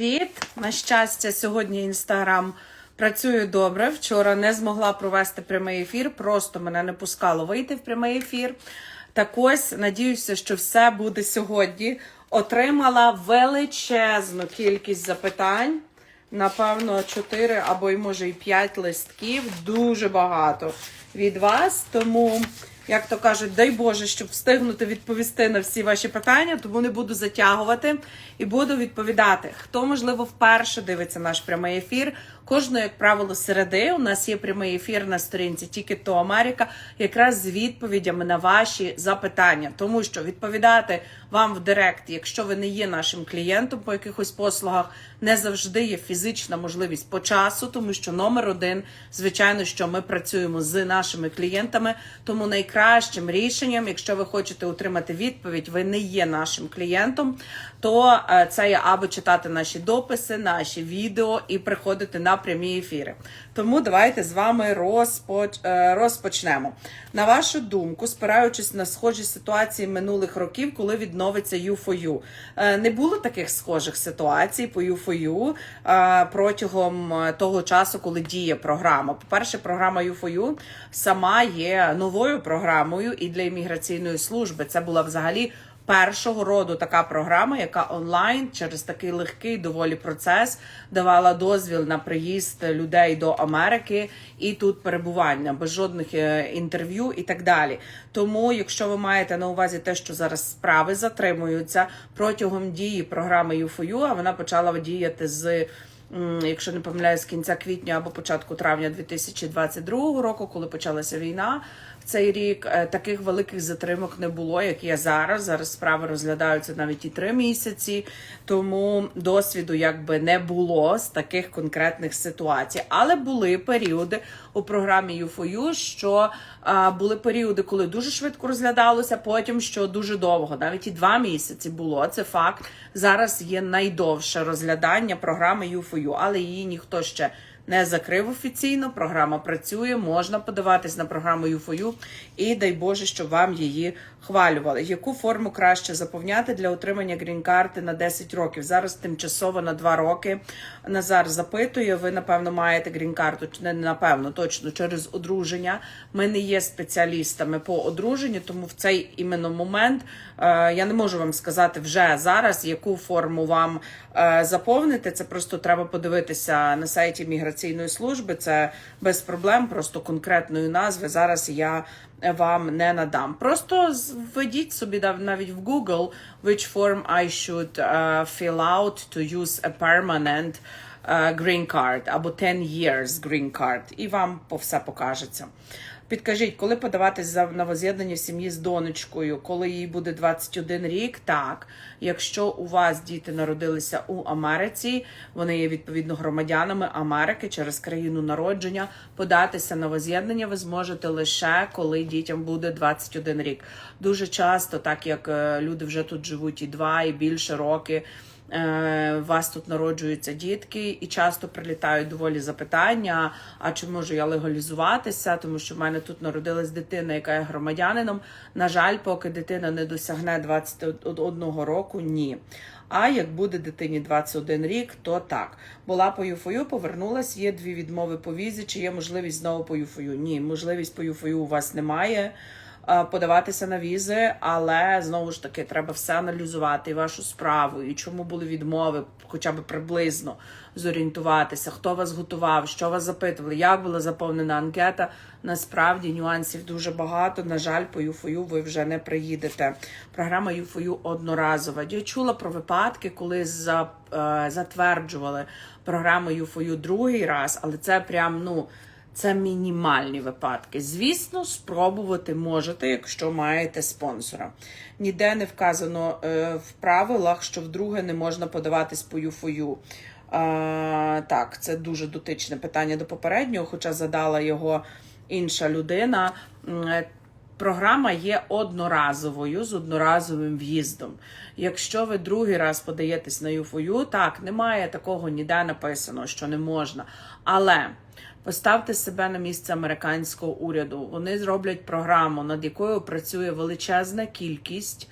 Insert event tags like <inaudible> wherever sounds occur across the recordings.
Привіт! На щастя, сьогодні інстаграм працює добре. Вчора не змогла провести прямий ефір, просто мене не пускало вийти в прямий ефір. Так ось, надіюся, що все буде сьогодні. Отримала величезну кількість запитань. Напевно, 4 або й може і 5 листків. Дуже багато від вас. Тому, як то кажуть, дай Боже, щоб встигнути відповісти на всі ваші питання, тому не буду затягувати і буду відповідати. Хто, можливо, вперше дивиться наш прямий ефір. Кожної, як правило, середи у нас є прямий ефір на сторінці Тільки то Америка, якраз з відповідями на ваші запитання, тому що відповідати вам в Директ, якщо ви не є нашим клієнтом по якихось послугах, не завжди є фізична можливість по часу, тому що номер один, звичайно, що ми працюємо з нашими клієнтами. Тому найкращим рішенням, якщо ви хочете отримати відповідь, ви не є нашим клієнтом, то е, це є або читати наші дописи, наші відео і приходити на прямі ефіри. Тому давайте з вами розпоч... е, розпочнемо. На вашу думку, спираючись на схожі ситуації минулих років, коли відновиться U4U. Е, Не було таких схожих ситуацій по U4U е, протягом того часу, коли діє програма. По-перше, програма U4U сама є новою програмою і для імміграційної служби. Це була взагалі першого роду така програма, яка онлайн через такий легкий доволі процес давала дозвіл на приїзд людей до Америки і тут перебування без жодних е, інтерв'ю і так далі. Тому, якщо ви маєте на увазі те, що зараз справи затримуються протягом дії програми U4U, а вона почала діяти з. Якщо не помиляюсь, з кінця квітня або початку травня 2022 року, коли почалася війна, цей рік е, таких великих затримок не було, як є зараз. Зараз справи розглядаються навіть і три місяці, тому досвіду якби не було з таких конкретних ситуацій. Але були періоди у програмі U4U, що а, були періоди, коли дуже швидко розглядалося, потім що дуже довго, навіть і два місяці було. Це факт. Зараз є найдовше розглядання програми U4U, але її ніхто ще не закрив офіційно. Програма працює, можна подаватись на програму U4U і дай Боже, щоб вам її хвалювали. Яку форму краще заповняти для отримання грін-карти на 10 років? Зараз тимчасово на 2 роки. Назар запитує. Ви напевно маєте грін-карту, чи не напевно, точно через одруження. Ми не є спеціалістами по одруженню, тому в цей іменно момент е, я не можу вам сказати вже зараз, яку форму вам е, заповнити. Це просто треба подивитися на сайті міграційної служби. Це без проблем, просто конкретної назви. Зараз я вам не надам. Просто введіть собі навіть в Google which form I should uh, fill out to use a permanent uh, green card або 10 years green card, і вам по все покажеться. Підкажіть, коли подаватись за на воз'єднання сім'ї з донечкою, коли їй буде 21 рік? Так, якщо у вас діти народилися у Америці, вони є відповідно громадянами Америки через країну народження. Податися на воз'єднання ви зможете лише коли дітям буде 21 рік. Дуже часто, так як е, люди вже тут живуть і два, і більше роки. Е, у вас тут народжуються дітки, і часто прилітають доволі запитання: а чи можу я легалізуватися? Тому що в мене тут народилась дитина, яка є громадянином. На жаль, поки дитина не досягне 21 року, ні. А як буде дитині 21 рік, то так. Була по ЮФОЮ, повернулась, є дві відмови по візі. Чи є можливість знову по ЮФОЮ? Ні, можливість по ЮФОЮ у вас немає подаватися на візи, але знову ж таки треба все аналізувати і вашу справу, і чому були відмови, хоча б приблизно зорієнтуватися, хто вас готував, що вас запитували, як була заповнена анкета. Насправді нюансів дуже багато. На жаль, по ЮФОЮ ви вже не приїдете. Програма ЮФОЮ одноразова. Я чула про випадки, коли е, затверджували програму ЮФОЮ другий раз, але це прям ну. Це мінімальні випадки. Звісно, спробувати можете, якщо маєте спонсора. Ніде не вказано е, в правилах, що вдруге не можна подаватись по ЮФОЮ. Е, так, це дуже дотичне питання до попереднього, хоча задала його інша людина. Е, Програма є одноразовою з одноразовим в'їздом. Якщо ви другий раз подаєтесь на ЮФОЮ, так немає такого ніде написано, що не можна. Але поставте себе на місце американського уряду. Вони зроблять програму, над якою працює величезна кількість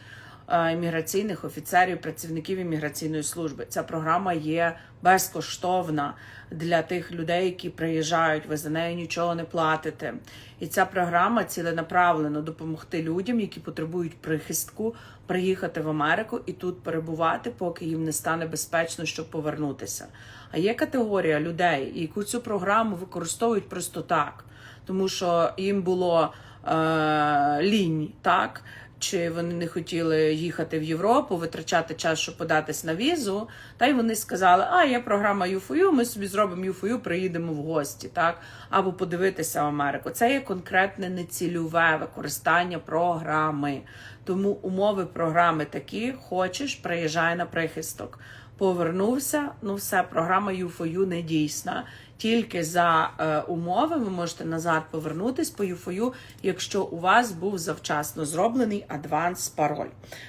е, імміграційних офіцерів, працівників імміграційної служби. Ця програма є безкоштовна для тих людей, які приїжджають. Ви за нею нічого не платите. І ця програма ціленаправлено допомогти людям, які потребують прихистку, приїхати в Америку і тут перебувати, поки їм не стане безпечно, щоб повернутися. А є категорія людей, яку цю програму використовують просто так, тому що їм було е, лінь, так. Чи вони не хотіли їхати в Європу, витрачати час, щоб податись на візу, та й вони сказали, а є програма UFU, ми собі зробимо UFU, приїдемо в гості, так або подивитися в Америку. Це є конкретне нецільове використання програми. Тому умови програми такі: хочеш, приїжджай на прихисток. Повернувся, ну все, програма UFU не дійсна. Тільки за е, умови ви можете назад повернутись по UFU, якщо у вас був завчасно зроблений адванс пароль.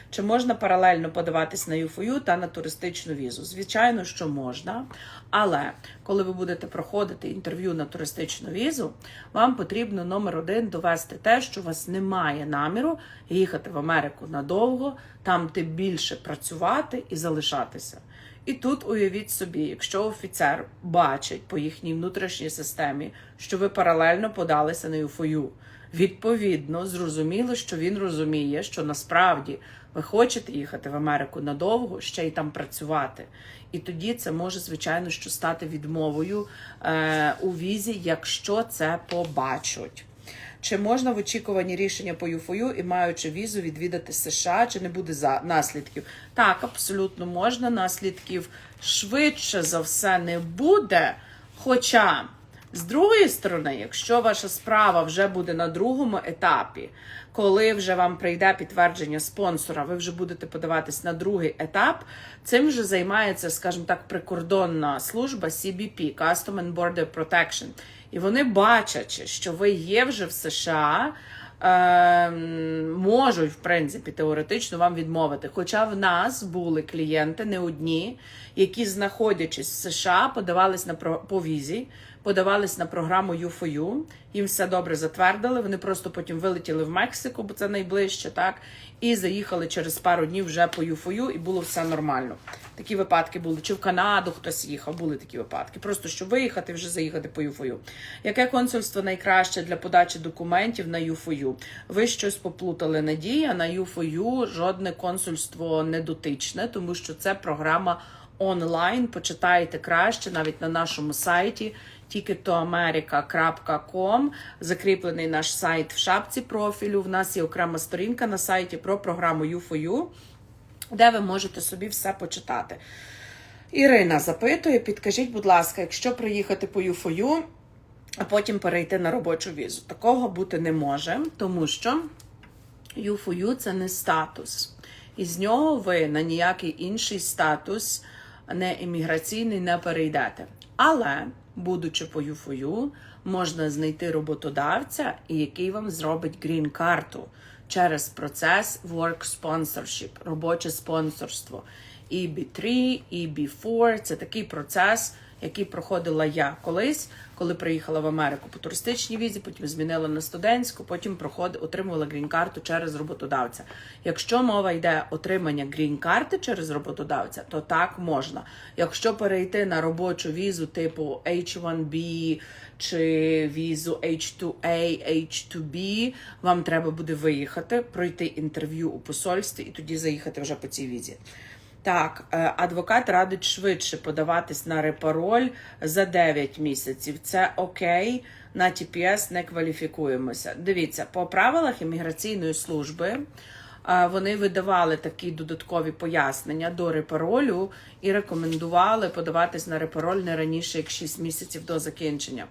Чи можна паралельно подаватись на UFU та на туристичну візу? Звичайно, що можна. Але коли ви будете проходити інтерв'ю на туристичну візу, вам потрібно номер один довести те, що у вас немає наміру їхати в Америку надовго, там тим більше працювати і залишатися. І тут уявіть собі, якщо офіцер бачить по їхній внутрішній системі, що ви паралельно подалися на ЮФОЮ, відповідно, зрозуміло, що він розуміє, що насправді ви хочете їхати в Америку надовго, ще й там працювати. І тоді це може, звичайно, що стати відмовою е, у візі, якщо це побачать. Чи можна в очікуванні рішення по ЮФОЮ і маючи візу відвідати США, чи не буде за наслідків? Так, абсолютно можна. Наслідків швидше за все не буде. Хоча, з другої сторони, якщо ваша справа вже буде на другому етапі, коли вже вам прийде підтвердження спонсора, ви вже будете подаватись на другий етап. Цим вже займається, скажімо так, прикордонна служба CBP, Custom and Border Protection. І вони бачачи, що ви є вже в США, е, можуть, в принципі, теоретично вам відмовити. Хоча в нас були клієнти, не одні, які, знаходячись в США, подавались на по візі, подавались на програму U4U, їм все добре затвердили. Вони просто потім вилетіли в Мексику, бо це найближче, так, і заїхали через пару днів вже по U4U, і було все нормально. Такі випадки були. Чи в Канаду хтось їхав, були такі випадки. Просто щоб виїхати, вже заїхати по ЮФОЮ. Яке консульство найкраще для подачі документів на ЮФОЮ? Ви щось поплутали Надія. На ЮФОЮ жодне консульство не дотичне, тому що це програма онлайн. Почитайте краще навіть на нашому сайті ticketoamerica.com. Закріплений наш сайт в шапці профілю. В нас є окрема сторінка на сайті про програму U4U, де ви можете собі все почитати. Ірина запитує: підкажіть, будь ласка, якщо приїхати по U4U, а потім перейти на робочу візу. Такого бути не може, тому що U4U – це не статус. І з нього ви на ніякий інший статус не імміграційний не перейдете. Але, будучи по U4U, можна знайти роботодавця, який вам зробить грін-карту через процес Work Sponsorship, робоче спонсорство. EB3, EB4 – це такий процес, який проходила я колись, коли приїхала в Америку по туристичній візі, потім змінила на студентську, потім проход... отримувала грін-карту через роботодавця. Якщо мова йде отримання грін-карти через роботодавця, то так можна. Якщо перейти на робочу візу типу H1B чи візу H2A, H2B, вам треба буде виїхати, пройти інтерв'ю у посольстві і тоді заїхати вже по цій візі. Так, е, адвокат радить швидше подаватись на репароль за 9 місяців. Це окей, на ТПС не кваліфікуємося. Дивіться, по правилах імміграційної служби вони видавали такі додаткові пояснення до репаролю і рекомендували подаватись на репароль не раніше як 6 місяців до закінчення.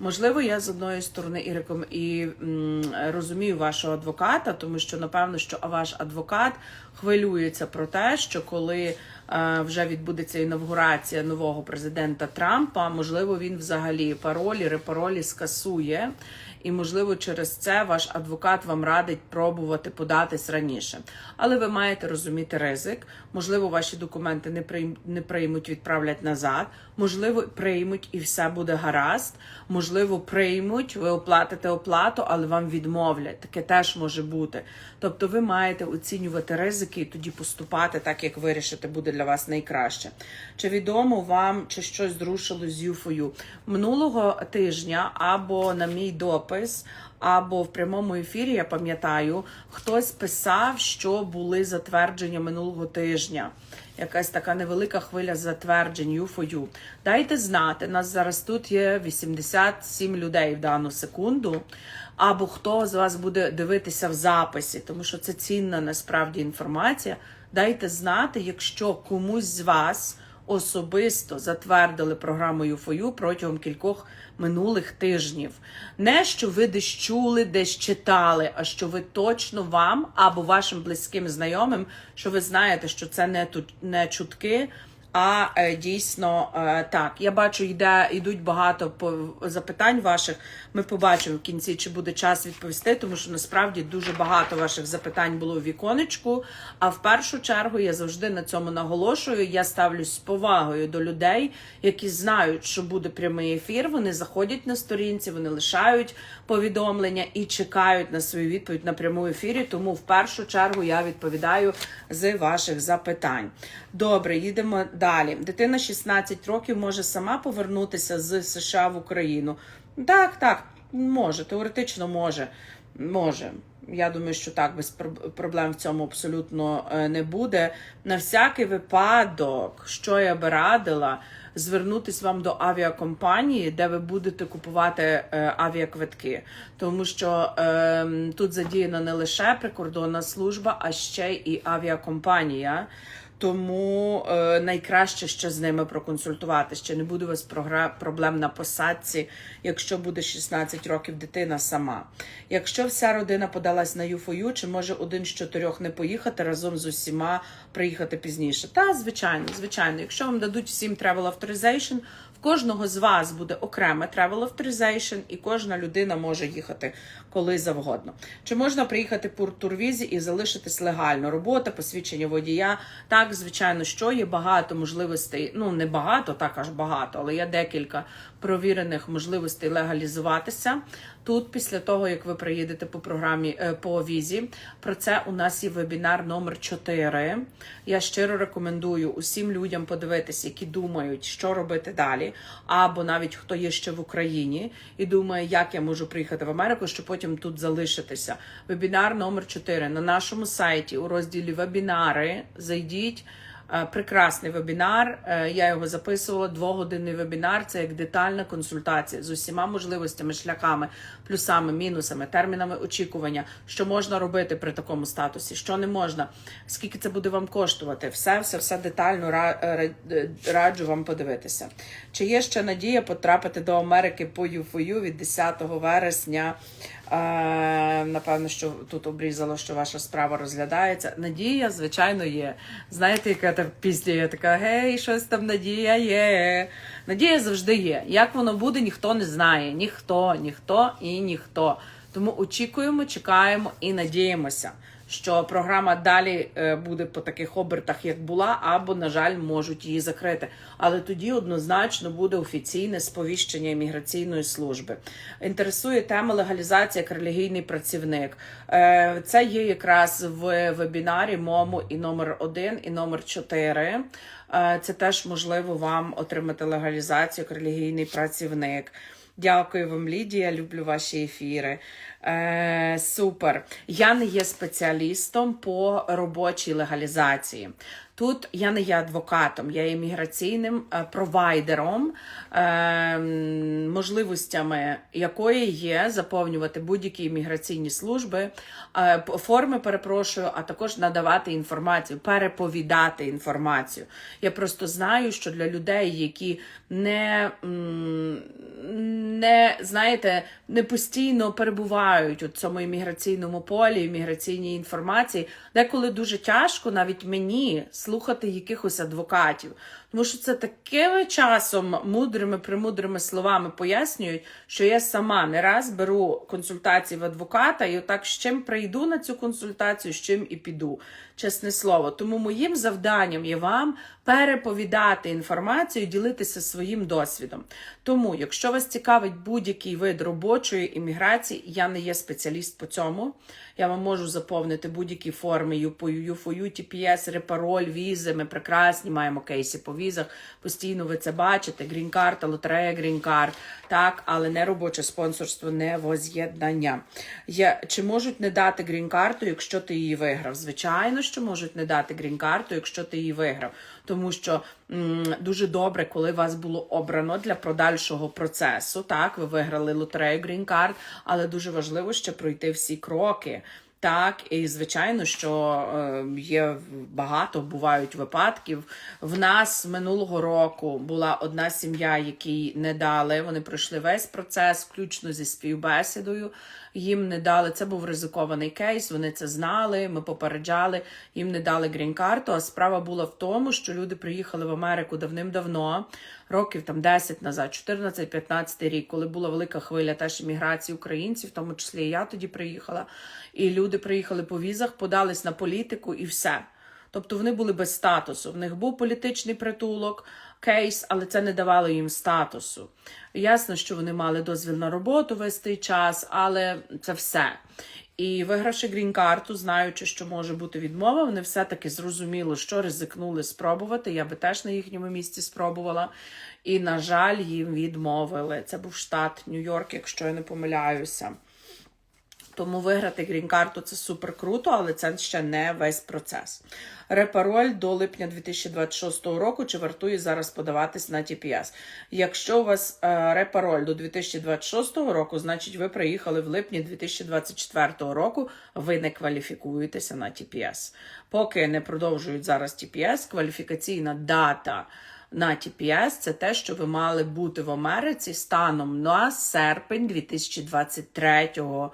Можливо, я з одної сторони і реком... і м, розумію вашого адвоката, тому що напевно, що ваш адвокат хвилюється про те, що коли е, вже відбудеться інавгурація нового президента Трампа. Можливо, він взагалі паролі, репаролі скасує. І, можливо, через це ваш адвокат вам радить пробувати податись раніше. Але ви маєте розуміти ризик. Можливо, ваші документи не прийм- не приймуть, відправлять назад. Можливо, приймуть і все буде гаразд. Можливо, приймуть, ви оплатите оплату, але вам відмовлять. Таке теж може бути. Тобто, ви маєте оцінювати ризики і тоді поступати так, як вирішите, буде для вас найкраще. Чи відомо вам, чи щось зрушило з юфою минулого тижня або на мій допис? Або в прямому ефірі, я пам'ятаю, хтось писав, що були затвердження минулого тижня. Якась така невелика хвиля затверджень юфою. Дайте знати, нас зараз тут є 87 людей в дану секунду. Або хто з вас буде дивитися в записі, тому що це цінна насправді інформація. Дайте знати, якщо комусь з вас особисто затвердили програмою ЮФОЮ протягом кількох минулих тижнів. Не що ви десь чули, десь читали, а що ви точно вам або вашим близьким знайомим, що ви знаєте, що це не тут не чутки. А е, дійсно е, так, я бачу, йде йдуть багато запитань ваших. Ми побачимо в кінці, чи буде час відповісти, тому що насправді дуже багато ваших запитань було в віконечку. А в першу чергу я завжди на цьому наголошую. Я ставлюсь з повагою до людей, які знають, що буде прямий ефір. Вони заходять на сторінці, вони лишають повідомлення і чекають на свою відповідь на прямому ефірі. Тому в першу чергу я відповідаю з ваших запитань. Добре, їдемо далі. Дитина 16 років може сама повернутися з США в Україну. Так, так, може, теоретично може. Може. Я думаю, що так, без проб- проблем в цьому абсолютно е, не буде. На всякий випадок, що я би радила, звернутись вам до авіакомпанії, де ви будете купувати е, авіаквитки. Тому що е, тут задіяна не лише прикордонна служба, а ще і авіакомпанія. Тому е, найкраще ще з ними проконсультувати. Ще не буде у вас проблем на посадці, якщо буде 16 років дитина сама. Якщо вся родина подалась на ЮФОЮ, чи може один з чотирьох не поїхати разом з усіма приїхати пізніше? Та, звичайно, звичайно. Якщо вам дадуть всім travel authorization, кожного з вас буде окреме travel authorization, і кожна людина може їхати коли завгодно. Чи можна приїхати по турвізі і залишитись легально? Робота, посвідчення водія. Так, звичайно, що є багато можливостей. Ну не багато, так аж багато, але є декілька провірених можливостей легалізуватися. Тут, після того, як ви приїдете по програмі е, по візі, про це у нас є вебінар номер 4. Я щиро рекомендую усім людям подивитися, які думають, що робити далі, або навіть хто є ще в Україні і думає, як я можу приїхати в Америку, щоб потім тут залишитися. Вебінар номер 4 на нашому сайті у розділі вебінари. Зайдіть. Е, Прекрасний вебінар. Е, Я його записувала. Двогодинний вебінар. Це як детальна консультація з усіма можливостями, шляхами, плюсами, мінусами, термінами очікування, що можна робити при такому статусі, що не можна, скільки це буде вам коштувати. Все, все, все детально е, раджу вам подивитися. Чи є ще надія потрапити до Америки по ЮФОЮ від 10 вересня? Е, Напевно, що тут обрізало, що ваша справа розглядається. Надія, звичайно, є. Знаєте, яка та пісня є така: гей, щось там надія є. Надія завжди є. Як воно буде, ніхто не знає. Ніхто, ніхто і ніхто. Тому очікуємо, чекаємо і надіємося, що програма далі е, буде по таких обертах, як була, або, на жаль, можуть її закрити. Але тоді однозначно буде офіційне сповіщення імміграційної служби. Інтересує тема легалізації як релігійний працівник. Е, Це є якраз в вебінарі МОМу і номер 1, і номер 4. Е, Це теж можливо вам отримати легалізацію як релігійний працівник. Дякую вам, Лідія. Люблю ваші ефіри. Е, супер. Я не є спеціалістом по робочій легалізації. Тут я не є адвокатом, я є міграційним е, провайдером, е, можливостями якої є заповнювати будь-які міграційні служби, е, форми, перепрошую, а також надавати інформацію, переповідати інформацію. Я просто знаю, що для людей, які не, не знаєте, не постійно перебувають у цьому імміграційному полі, імміграційній інформації, деколи дуже тяжко навіть мені слухати якихось адвокатів. Тому що це такими часом мудрими, премудрими словами пояснюють, що я сама не раз беру консультації в адвоката і отак з чим прийду на цю консультацію, з чим і піду. Чесне слово. Тому моїм завданням є вам переповідати інформацію, ділитися своїм досвідом. Тому, якщо вас цікавить будь-який вид робочої імміграції, я не є спеціаліст по цьому. Я вам можу заповнити будь-які форми ЮФОЮ, ТПС, репароль, візи. Ми прекрасні маємо кейси по візах. Постійно ви це бачите. Грін-карта, лотерея, грін-карт, так, але не робоче спонсорство, не воз'єднання. Чи можуть не дати грін-карту, якщо ти її виграв? Звичайно, що можуть не дати грін-карту, якщо ти її виграв. Тому що м, дуже добре, коли вас було обрано для подальшого процесу. Так, ви виграли лотерею грін-карт, але дуже важливо ще пройти всі кроки. Так, і звичайно, що е, є багато бувають випадків. В нас минулого року була одна сім'я, якій не дали. Вони пройшли весь процес, включно зі співбесідою. Їм не дали. Це був ризикований кейс. Вони це знали. Ми попереджали. Їм не дали грін-карту. А справа була в тому, що люди приїхали в Америку давним-давно, років там 10 назад, 14-15 рік, коли була велика хвиля теж імміграції українців, в тому числі і я тоді приїхала. І люди приїхали по візах, подались на політику і все. Тобто вони були без статусу. В них був політичний притулок, кейс, але це не давало їм статусу. Ясно, що вони мали дозвіл на роботу весь цей час, але це все. І вигравши грін-карту, знаючи, що може бути відмова, вони все-таки зрозуміло, що ризикнули спробувати. Я би теж на їхньому місці спробувала. І, на жаль, їм відмовили. Це був штат Нью-Йорк, якщо я не помиляюся. Тому виграти грін-карту це супер круто, але це ще не весь процес. Репароль до липня 2026 року чи вартує зараз подаватись на TPS? Якщо у вас е, репароль до 2026 року, значить ви приїхали в липні 2024 року, ви не кваліфікуєтеся на TPS. Поки не продовжують зараз TPS, кваліфікаційна дата. На TPS це те, що ви мали бути в Америці станом на серпень 2023 року.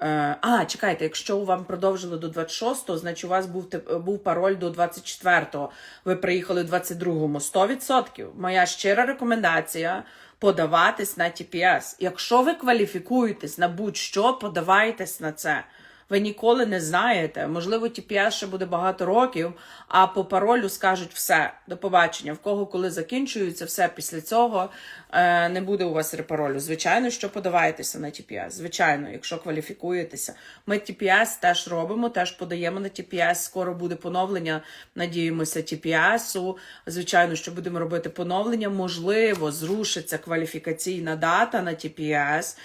Е, А, чекайте, якщо вам продовжили до 26-го, значить у вас був був пароль до 24-го. Ви приїхали в 22-му. 100%. Моя щира рекомендація подаватись на TPS. Якщо ви кваліфікуєтесь на будь-що, подавайтесь на це. Ви ніколи не знаєте. Можливо, TPS ще буде багато років, а по паролю скажуть все, до побачення. В кого коли закінчується, все після цього е, не буде у вас репаролю. Звичайно, що подавайтеся на TPS. Звичайно, якщо кваліфікуєтеся. Ми TPS теж робимо, теж подаємо на TPS. Скоро буде поновлення. Надіємося, TPS. Звичайно, що будемо робити поновлення. Можливо, зрушиться кваліфікаційна дата на TPS.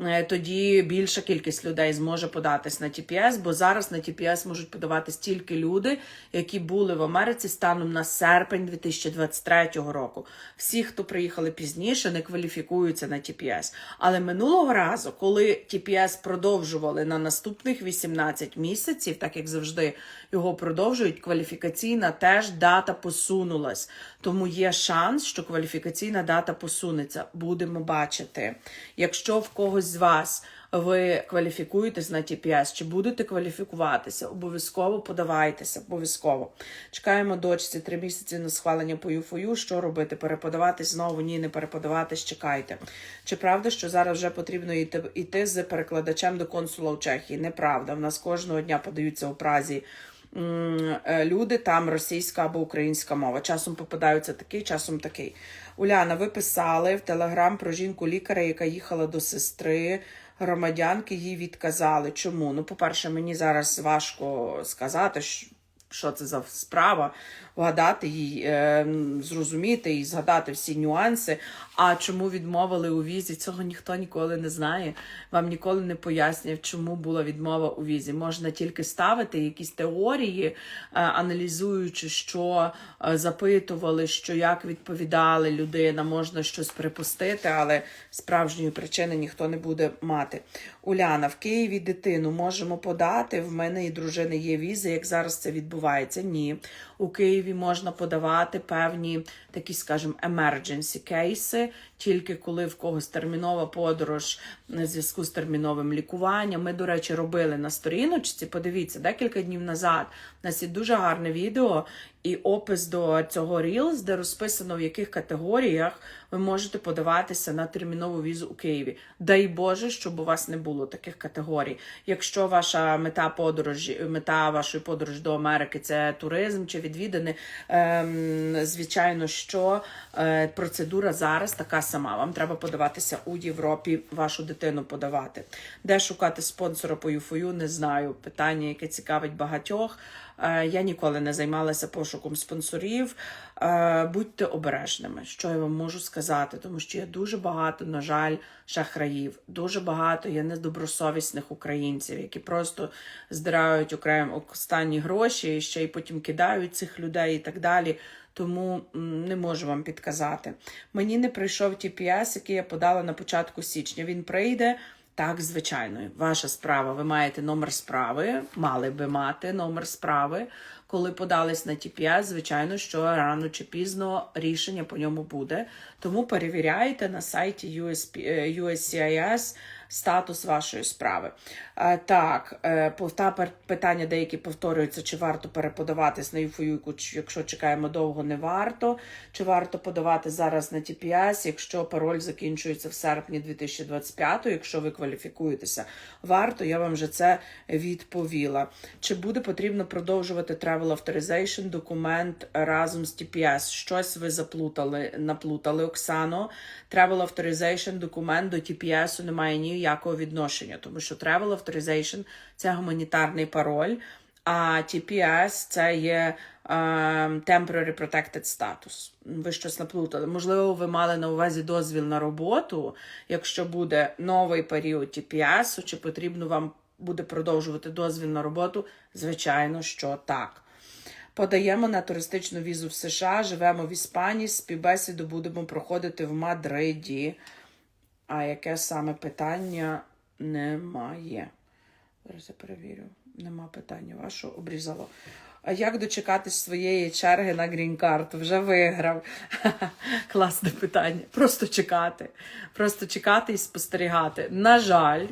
Е, тоді більша кількість людей зможе податись на TPS, бо зараз на TPS можуть подаватись тільки люди, які були в Америці станом на серпень 2023 року. Всі, хто приїхали пізніше, не кваліфікуються на TPS. Але минулого разу, коли TPS продовжували на наступних 18 місяців, так як завжди його продовжують, кваліфікаційна теж дата посунулась. Тому є шанс, що кваліфікаційна дата посунеться. Будемо бачити. Якщо в когось з вас ви кваліфікуєтесь на TPS, чи будете кваліфікуватися, обов'язково подавайтеся, обов'язково. Чекаємо дочці три місяці на схвалення по ЮФОЮ. Що робити? Переподаватись знову? Ні, не переподаватись, чекайте. Чи правда, що зараз вже потрібно йти, йти з перекладачем до консула у Чехії? Неправда. В нас кожного дня подаються у Празі люди, там російська або українська мова. Часом попадаються такий, часом такий. Уляна, ви писали в телеграм про жінку лікаря, яка їхала до сестри громадянки, їй відказали. Чому? Ну, по-перше, мені зараз важко сказати, що. Що це за справа, вгадати їй, е, зрозуміти і згадати всі нюанси. А чому відмовили у візі? Цього ніхто ніколи не знає. Вам ніколи не пояснює, чому була відмова у візі. Можна тільки ставити якісь теорії, е, аналізуючи, що е, запитували, що як відповідали людина, можна щось припустити, але справжньої причини ніхто не буде мати. Уляна, в Києві дитину можемо подати. В мене і дружини є візи. Як зараз це відбувається? Ні. У Києві можна подавати певні такі, скажімо, emergency кейси, тільки коли в когось термінова подорож на зв'язку з терміновим лікуванням. Ми, до речі, робили на сторіночці. Подивіться, декілька днів назад у нас є дуже гарне відео і опис до цього Reels, де розписано, в яких категоріях ви можете подаватися на термінову візу у Києві. Дай Боже, щоб у вас не було таких категорій. Якщо ваша мета подорожі, мета вашої подорожі до Америки це туризм чи відвідини, ем, звичайно, що е, процедура зараз така сама. Вам треба подаватися у Європі, вашу дитину подавати. Де шукати спонсора по ЮФОЮ, не знаю. Питання, яке цікавить багатьох. Е, Я ніколи не займалася пошуком спонсорів. Е, Будьте обережними, що я вам можу сказати, тому що є дуже багато, на жаль, шахраїв, дуже багато є недобросовісних українців, які просто здирають окремо останні гроші і ще й потім кидають цих людей і так далі. Тому не можу вам підказати. Мені не прийшов TPS, який я подала на початку січня. Він прийде. Так, звичайно, ваша справа. Ви маєте номер справи, мали би мати номер справи. Коли подались на TPS, звичайно, що рано чи пізно рішення по ньому буде. Тому перевіряйте на сайті USP, е, USCIS статус вашої справи. Е, Так, е, пер- питання деякі повторюються, чи варто переподаватись на ЮФОЮ, якщо чекаємо довго, не варто. Чи варто подавати зараз на TPS, якщо пароль закінчується в серпні 2025, якщо ви кваліфікуєтеся, варто, я вам вже це відповіла. Чи буде потрібно продовжувати Travel Authorization документ разом з TPS? Щось ви заплутали, наплутали, Оксано. Travel Authorization документ до TPS не має ніякого відношення, тому що Travel Authorization – це гуманітарний пароль, а TPS – це є е, Temporary Protected Status. Ви щось наплутали. Можливо, ви мали на увазі дозвіл на роботу, якщо буде новий період TPS, чи потрібно вам буде продовжувати дозвіл на роботу? Звичайно, що так. Подаємо на туристичну візу в США, живемо в Іспанії, співбесіду будемо проходити в Мадриді. А яке саме питання немає? Зараз я перевірю. Нема питання вашого обрізало. А як дочекатись своєї черги на грін-карту? Вже виграв. <laughs> Класне питання. Просто чекати. Просто чекати і спостерігати. На жаль,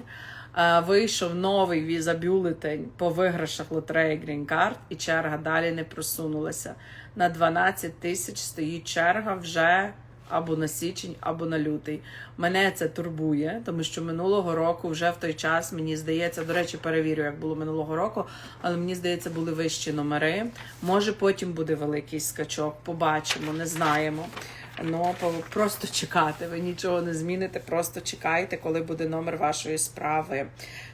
е, вийшов новий віза-бюлетень по виграшах лотереї Card, і черга далі не просунулася. На 12 тисяч стоїть черга вже або на січень, або на лютий. Мене це турбує, тому що минулого року вже в той час, мені здається, до речі, перевірю, як було минулого року, але мені здається, були вищі номери. Може, потім буде великий скачок, побачимо, не знаємо. Ну, просто чекати. Ви нічого не зміните, просто чекайте, коли буде номер вашої справи.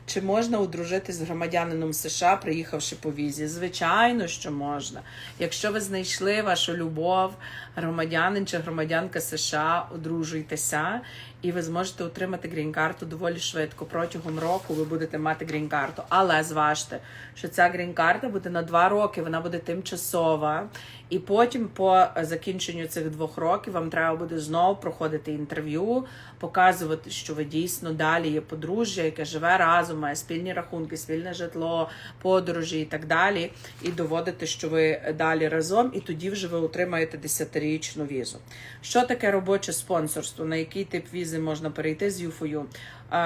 Чи можна одружитись з громадянином США, приїхавши по візі? Звичайно, що можна. Якщо ви знайшли вашу любов, громадянин чи громадянка США, одружуйтеся, і ви зможете отримати грін-карту доволі швидко. Протягом року ви будете мати грін-карту. Але зважте, що ця грін-карта буде на два роки, вона буде тимчасова. І потім, по закінченню цих двох років, вам треба буде знову проходити інтерв'ю, показувати, що ви дійсно далі є подружжя, яке живе разом, має спільні рахунки, спільне житло, подорожі і так далі. І доводити, що ви далі разом, і тоді вже ви отримаєте 10-річну візу. Що таке робоче спонсорство? На який тип візи можна перейти з ЮФОЮ?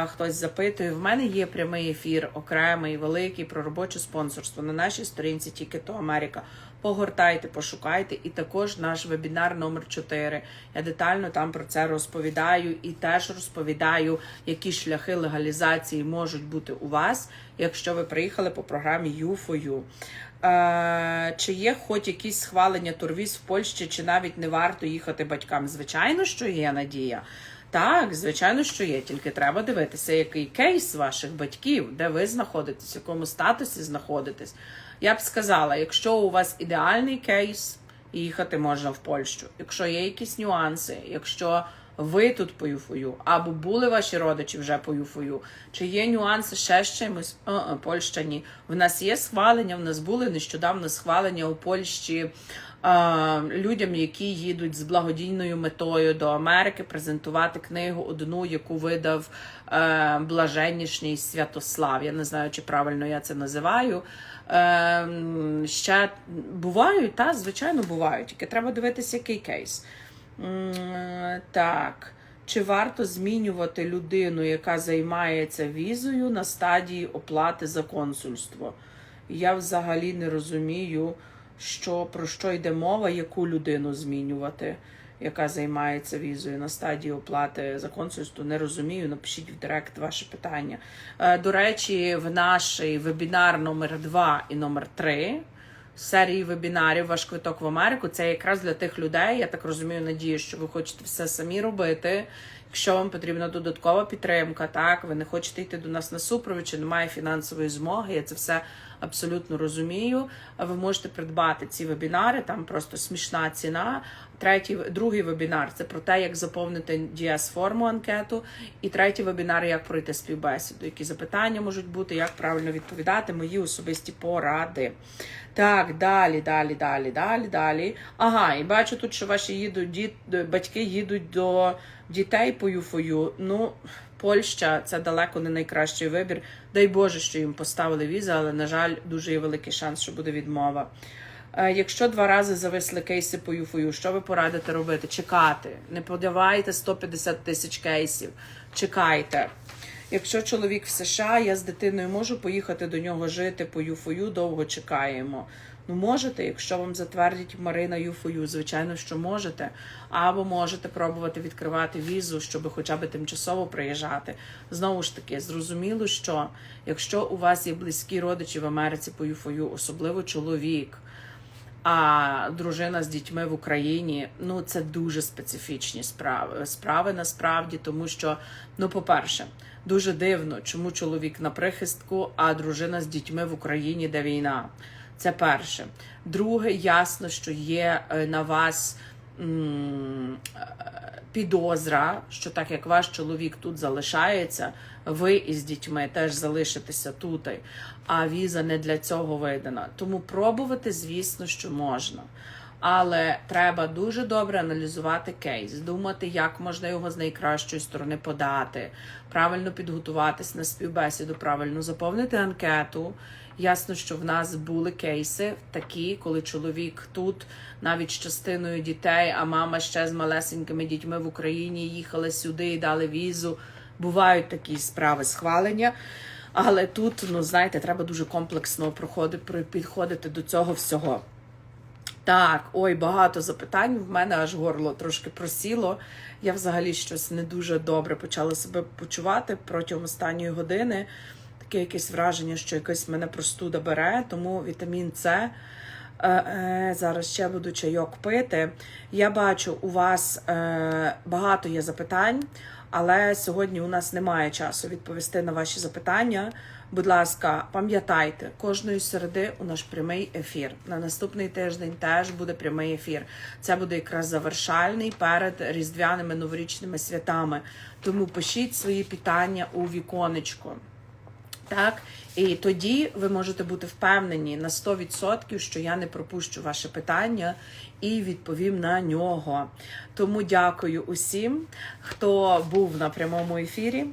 Хтось запитує. В мене є прямий ефір, окремий, великий про робоче спонсорство на нашій сторінці тільки то Америка. Погортайте, пошукайте, і також наш вебінар номер 4 Я детально там про це розповідаю і теж розповідаю, які шляхи легалізації можуть бути у вас, якщо ви приїхали по програмі U4U. Е, чи є хоч якісь схвалення турвіз в Польщі, чи навіть не варто їхати батькам? Звичайно, що є надія. Так, звичайно, що є. Тільки треба дивитися, який кейс ваших батьків, де ви знаходитесь, в якому статусі знаходитесь. Я б сказала, якщо у вас ідеальний кейс, їхати можна в Польщу. Якщо є якісь нюанси, якщо ви тут по юфою, або були ваші родичі вже по юфою, чи є нюанси ще з чимось? О, о, Польща ні. В нас є схвалення, в нас були нещодавно схвалення у Польщі е, людям, які їдуть з благодійною метою до Америки, презентувати книгу одну, яку видав е, блаженнішній Святослав. Я не знаю, чи правильно я це називаю. Е, ще бувають, та, звичайно, бувають. Тільки треба дивитися, який кейс. Так. Чи варто змінювати людину, яка займається візою на стадії оплати за консульство? Я взагалі не розумію, що, про що йде мова, яку людину змінювати, яка займається візою на стадії оплати за консульство. Не розумію. Напишіть в директ ваше питання. Е, До речі, в наш вебінар номер 2 і номер 3 серії вебінарів Ваш квиток в Америку. Це якраз для тих людей. Я так розумію, надію, що ви хочете все самі робити. Якщо вам потрібна додаткова підтримка, так ви не хочете йти до нас на супровід, чи немає фінансової змоги. Я це все абсолютно розумію. Ви можете придбати ці вебінари, там просто смішна ціна. Третій, другий вебінар це про те, як заповнити ds форму анкету. І третій вебінар, як пройти співбесіду, які запитання можуть бути, як правильно відповідати, мої особисті поради. Так, далі, далі, далі, далі, далі. Ага, і бачу тут, що ваші їдуть діт, батьки їдуть до дітей по юфою. Ну, Польща це далеко не найкращий вибір. Дай Боже, що їм поставили візу, але, на жаль, дуже є великий шанс, що буде відмова. Е, Якщо два рази зависли кейси по юфою, що ви порадите робити? Чекати. Не подавайте 150 тисяч кейсів. Чекайте. Якщо чоловік в США, я з дитиною можу поїхати до нього жити по юфою, довго чекаємо. Ну, можете, якщо вам затвердять Марина юфою, звичайно, що можете. Або можете пробувати відкривати візу, щоб хоча б тимчасово приїжджати. Знову ж таки, зрозуміло, що якщо у вас є близькі родичі в Америці по юфою, особливо чоловік, а дружина з дітьми в Україні ну це дуже специфічні справи. Справи насправді, тому що, ну, по-перше, дуже дивно, чому чоловік на прихистку, а дружина з дітьми в Україні, де війна. Це перше. Друге, ясно, що є е, на вас е, підозра, що так як ваш чоловік тут залишається, ви із дітьми теж залишитеся тут, а віза не для цього видана. Тому пробувати, звісно, що можна. Але треба дуже добре аналізувати кейс, думати, як можна його з найкращої сторони подати, правильно підготуватись на співбесіду, правильно заповнити анкету. Ясно, що в нас були кейси такі, коли чоловік тут навіть з частиною дітей, а мама ще з малесенькими дітьми в Україні їхала сюди і дали візу. Бувають такі справи схвалення. Але тут, ну знаєте, треба дуже комплексно проходити, підходити до цього всього. Так, ой, багато запитань. В мене аж горло трошки просіло. Я взагалі щось не дуже добре почала себе почувати протягом останньої години. Таке якесь враження, що якась мене простуда бере, тому вітамін С. Е, е, зараз ще буду чайок пити. Я бачу, у вас е, багато є запитань, але сьогодні у нас немає часу відповісти на ваші запитання. Будь ласка, пам'ятайте, кожної середи у наш прямий ефір. На наступний тиждень теж буде прямий ефір. Це буде якраз завершальний перед різдвяними новорічними святами. Тому пишіть свої питання у віконечко. Так, і тоді ви можете бути впевнені на 100%, що я не пропущу ваше питання і відповім на нього. Тому дякую усім, хто був на прямому ефірі.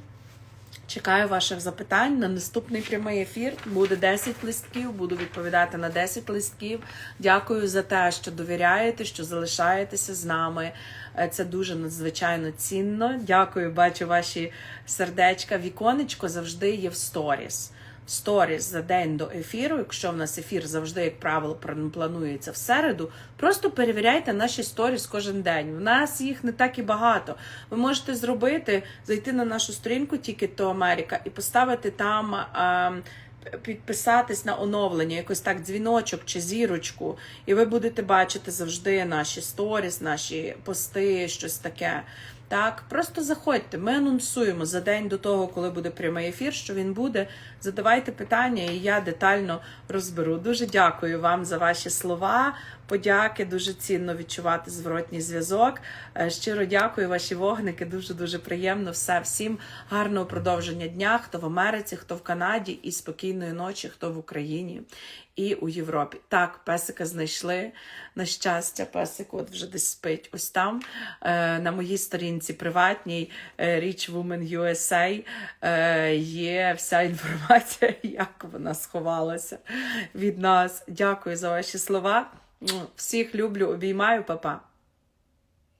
Чекаю ваших запитань на наступний прямий ефір. Буде 10 листків, буду відповідати на 10 листків. Дякую за те, що довіряєте, що залишаєтеся з нами. Е, Це дуже надзвичайно цінно. Дякую, бачу ваші сердечка. Віконечко завжди є в сторіс. Сторіс за день до ефіру. Якщо в нас ефір завжди, як правило, планується в середу, просто перевіряйте наші сторіс кожен день. У нас їх не так і багато. Ви можете зробити, зайти на нашу сторінку Ticket to America і поставити там. А, Підписатись на оновлення, якось так дзвіночок чи зірочку, і ви будете бачити завжди наші сторіс, наші пости, щось таке. Так, просто заходьте. Ми анонсуємо за день до того, коли буде прямий ефір, що він буде. Задавайте питання, і я детально розберу. Дуже дякую вам за ваші слова. Подяки, дуже цінно відчувати зворотній зв'язок. Е, Щиро дякую, ваші вогники. Дуже дуже приємно. Все всім гарного продовження дня. Хто в Америці, хто в Канаді, і спокійної ночі, хто в Україні і у Європі. Так, песика знайшли. На щастя, песик от вже десь спить. Ось там е, на моїй сторінці приватній е, Rich Woman USA є вся інформація, <laughs> як вона сховалася від нас. Дякую за ваші слова. Всіх люблю, обіймаю, папа.